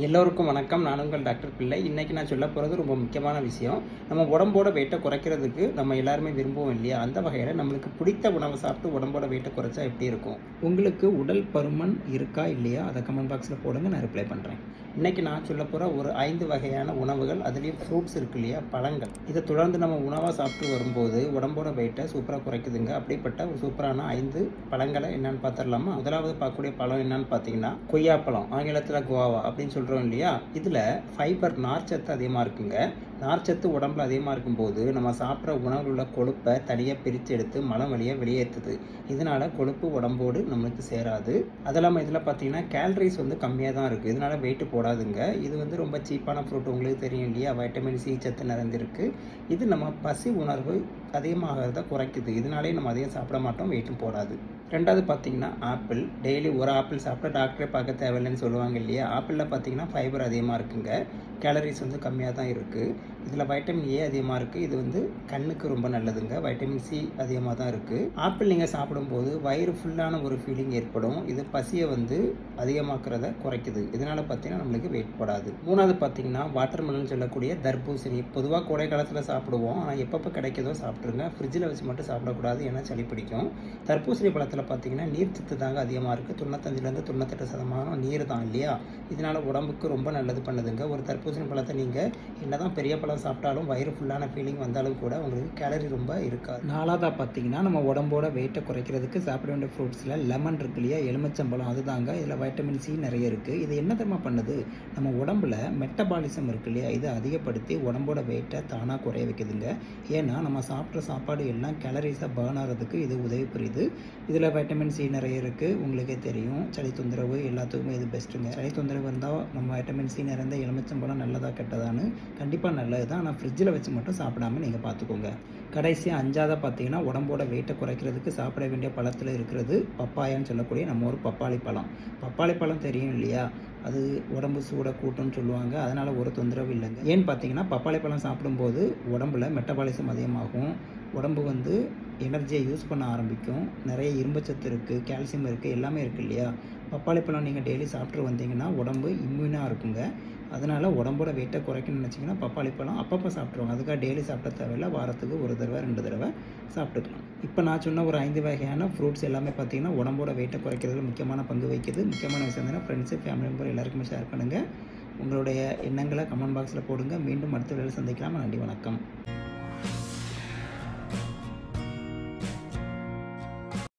எல்லோருக்கும் வணக்கம். நான் உங்கள் டாக்டர் பிள்ளை. இன்றைக்கி நான் சொல்ல போகிறது ரொம்ப முக்கியமான விஷயம். நம்ம உடம்போட வெயிட்டை குறைக்கிறதுக்கு நம்ம எல்லாருமே விரும்புவோம் இல்லையா? அந்த வகையில் நம்மளுக்கு பிடித்த உணவை சாப்பிட்டு உடம்போட வெயிட்டை குறைச்சா எப்படி இருக்கும்? உங்களுக்கு உடல் பருமன் இருக்கா இல்லையா? அதை கமெண்ட் பாக்ஸில் போடுங்க. நான் ரிப்ளை பண்ணுறேன் இன்றைக்கி நான் சொல்ல போகிற ஒரு ஐந்து வகையான உணவுகள். அதுலேயும் ஃப்ரூட்ஸ் இருக்கு இல்லையா? பழங்கள். இதை தொடர்ந்து நம்ம உணவாக சாப்பிட்டு வரும்போது உடம்போட வெயிட்டை சூப்பராக குறைக்குதுங்க. அப்படிப்பட்ட ஒரு சூப்பரான ஐந்து பழங்களை என்னென்னு பார்த்துடலாமா? முதலாவது பார்க்கக்கூடிய பழம் என்னன்னு பார்த்தீங்கன்னா கொய்யாப்பழம். ஆங்கிலத்தில் குவாவா அப்படின்னு பண்ணுறோம் இல்லையா? இதில் ஃபைபர் நார்ச்சத்து அதிகமாக இருக்குங்க. நார்ச்சத்து உடம்புல அதிகமாக இருக்கும்போது நம்ம சாப்பிட்ற உணவில் உள்ள கொழுப்பை தனியாக பிரித்து எடுத்து மலம் வழியாக வெளியேற்றுது இதனால் கொழுப்பு உடம்போடு நம்மளுக்கு சேராது. அது இல்லாமல் இதில் பார்த்தீங்கன்னா கேலரிஸ் வந்து கம்மியாக தான் இருக்குது இதனால் வெயிட் போடாதுங்க. இது வந்து ரொம்ப சீப்பான ஃப்ரூட் உங்களுக்கு தெரியும் இல்லையா? வைட்டமின் சி சத்து நிறைந்திருக்கு. இது நம்ம பசி உணர்வு அதிகமாகிறத குறைக்குது. இதனாலே நம்ம அதிகம் சாப்பிட மாட்டோம் வெயிட்டும் போடாது ரெண்டாவது பார்த்தீங்கன்னா ஆப்பிள். டெய்லி ஒரு ஆப்பிள் சாப்பிட்டா டாக்டரே பார்க்க தேவையில்லைன்னு சொல்லுவாங்க இல்லையா? ஆப்பிளில் பார்த்தீங்கன்னா ஃபைபர் அதிகமாக இருக்குங்க. கேலரிஸ் வந்து கம்மியாக தான் இருக்குது இதில் வைட்டமின் ஏ அதிகமாக இருக்குது இது வந்து கண்ணுக்கு ரொம்ப நல்லதுங்க. வைட்டமின் சி அதிகமாக தான் இருக்குது ஆப்பிள் நீங்கள் சாப்பிடும்போது வயிறு ஃபுல்லான ஒரு ஃபீலிங் ஏற்படும். இது பசியை வந்து அதிகமாக்குறத குறைக்குது. இதனால் பார்த்தீங்கன்னா நம்மளுக்கு வெயிட் போடாது. மூணாவது பார்த்தீங்கன்னா வாட்டர் மெலன் சொல்லக்கூடிய தர்பூசணி. பொதுவாக கோடை காலத்தில் சாப்பிடுவோம். ஆனால் எப்பப்போ கிடைக்குதோ சாப்பிட்ருங்க ஃப்ரிட்ஜில் வச்சு மட்டும் சாப்பிடக்கூடாது ஏன்னா சளி பிடிக்கும். தர்பூசணி பழத்தில் பார்த்தீங்கன்னா நீர் சத்து தாங்க அதிகமாக இருக்குது தொண்ணூத்தஞ்சிலேருந்து தொண்ணூத்தெட்டு சதமானம் நீர் தான் இல்லையா? இதனால் உடம்புக்கு ரொம்ப நல்லது பண்ணுதுங்க. ஒரு தர்பூசணி பழத்தை நீங்கள் என்ன தான் பெரிய பழம் சாப்பிட்டாலும் வயிறு ஃபுல்லான ஃபீலிங் வந்தாலும் கூட உங்களுக்கு கேலரி ரொம்ப இருக்காது. நாலாவதாக பார்த்தீங்கன்னா நம்ம உடம்போட வெயிட்டை குறைக்கிறதுக்கு சாப்பிட வேண்டிய ஃப்ரூட்ஸில் லெமன் இருக்கு இல்லையா? எலுமிச்சம்பழம் அதுதாங்க இதில் வைட்டமின் சி நிறைய இருக்குது இது என்ன தெரியுமா பண்ணுது? நம்ம உடம்புல மெட்டபாலிசம் இருக்கு இல்லையா? இதை அதிகப்படுத்தி உடம்போட வெயிட்டை தானாக குறைய வைக்குதுங்க. ஏன்னா நம்ம சாப்பிட்ற சாப்பாடு எல்லாம் கேலரிஸாக பேர்ன் ஆகிறதுக்கு இது உதவி புரியுது. இதில் வைட்டமின் சி நிறைய இருக்குது உங்களுக்கே தெரியும். சளி தொந்தரவு எல்லாத்துக்குமே இது பெஸ்ட்டுங்க சளி தொந்தரவு இருந்தால் நம்ம வைட்டமின் சி நிறைந்த எலுமிச்சம்பழம் நல்லதா கெட்டதான்னு கண்டிப்பாக நல்லது தான் ஆனால் ஃப்ரிட்ஜில் வச்சு மட்டும் சாப்பிடாம நீங்கள் பார்த்துக்கோங்க கடைசியாக அஞ்சாவது பார்த்தீங்கன்னா உடம்போட வெயிட்டை குறைக்கிறதுக்கு சாப்பிட வேண்டிய பழத்தில் இருக்கிறது பப்பாயான்னு சொல்லக்கூடிய நம்ம ஒரு பப்பாளி பழம். பப்பாளி பழம் தெரியும் இல்லையா? அது உடம்பு சூட கூட்டும்னு சொல்லுவாங்க. அதனால் ஒரு தொந்தரவு இல்லைங்க. ஏன்னு பார்த்தீங்கன்னா பப்பாளி பழம் சாப்பிடும்போது உடம்புல மெட்டபாலிசம் அதிகமாகும். உடம்பு வந்து எனர்ஜியை யூஸ் பண்ண ஆரம்பிக்கும். நிறைய இரும்புச்சத்து இருக்குது கால்சியம் இருக்குது எல்லாமே இருக்குது இல்லையா? பப்பாளி பழம் நீங்கள் டெய்லி சாப்பிட்டு வந்தீங்கன்னா உடம்பு இம்யூனாக இருக்குங்க. அதனால் உடம்போட வெயிட்டை குறைக்கணும்னு நினச்சிங்கன்னா பப்பாளி பழம் அப்பப்போ சாப்பிட்ருவாங்க அதுக்காக டெய்லி சாப்பிட தேவையில்லை. வாரத்துக்கு ஒரு தடவை ரெண்டு தடவை சாப்பிட்டுக்கலாம். இப்போ நான் சொன்ன ஒரு ஐந்து வகையான ஃப்ரூட்ஸ் எல்லாமே பார்த்தீங்கன்னா உடம்போட வெயிட்டை குறைக்கிறதுல முக்கியமான பங்கு வகிக்குது. முக்கியமான விஷயம் என்னன்னா ஃப்ரெண்ட்ஸு ஃபேமிலி மெம்பர் எல்லாருக்குமே ஷேர் பண்ணுங்கள் உங்களுடைய எண்ணங்களை கமெண்ட் பாக்ஸில் போடுங்க. மீண்டும் அடுத்த வேலை சந்திக்கலாம். நன்றி வணக்கம்.